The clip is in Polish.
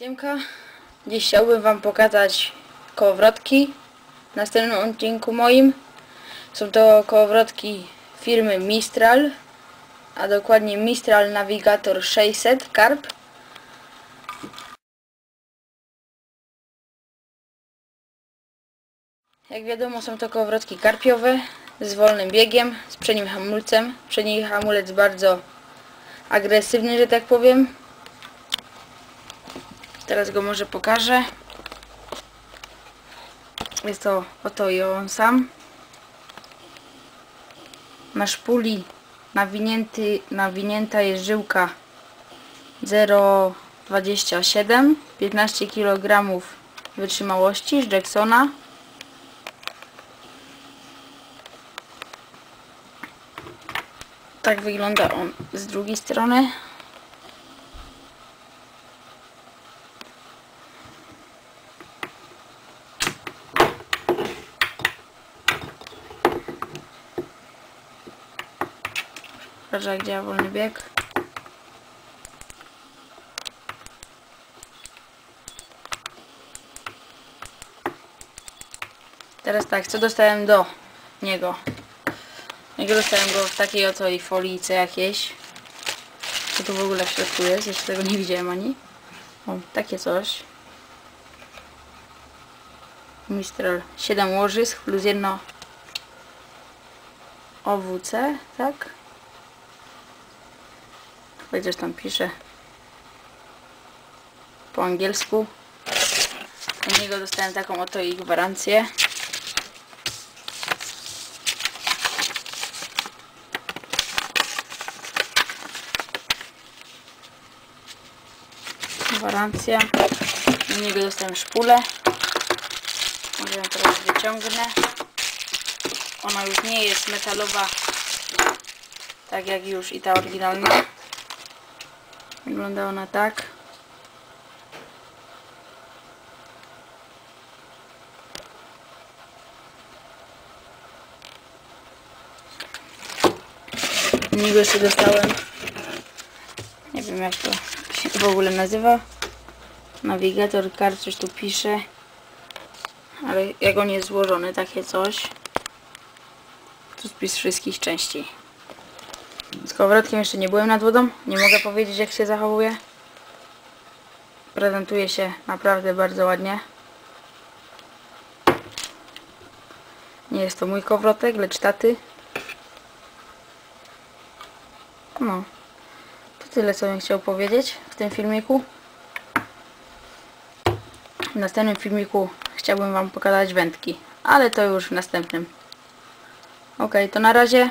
Siemka, dziś chciałbym Wam pokazać kołowrotki w następnym odcinku moim. Są to kołowrotki firmy Mistral, a dokładnie Mistral Navigator 600 Carp. Jak wiadomo są to kołowrotki karpiowe z wolnym biegiem, z przednim hamulcem. Przedni hamulec bardzo agresywny, że tak powiem. Teraz go może pokażę. Jest to oto i on sam. Na szpuli nawinięty, nawinięta jest żyłka 0,27 15 kg wytrzymałości z Jacksona. Tak wygląda on z drugiej strony. Pokażę jak działa wolny bieg. Teraz tak, co dostałem do niego? Niego dostałem go w takiej oto i folice jakiejś. Co tu w ogóle w środku jest? Jeszcze tego nie widziałem ani. O, takie coś. Mistral 7 łożysk plus jedno OWC, tak? Coś tam pisze po angielsku. Od niego dostałem taką oto i gwarancję. Gwarancja. Do niego dostałem szpulę. Może ją teraz wyciągnę. Ona już nie jest metalowa tak jak już i ta oryginalna. Wygląda ona tak. Niego jeszcze dostałem. Nie wiem jak to się w ogóle nazywa. Nawigator kart coś tu pisze. Ale jak on jest złożony takie coś. Tu spis wszystkich części z kołowrotkiem jeszcze nie byłem nad wodą nie mogę powiedzieć jak się zachowuje prezentuje się naprawdę bardzo ładnie nie jest to mój kołowrotek lecz taty no to tyle co bym chciał powiedzieć w tym filmiku. W następnym filmiku chciałbym Wam pokazać wędki, ale to już w następnym. Ok, to na razie.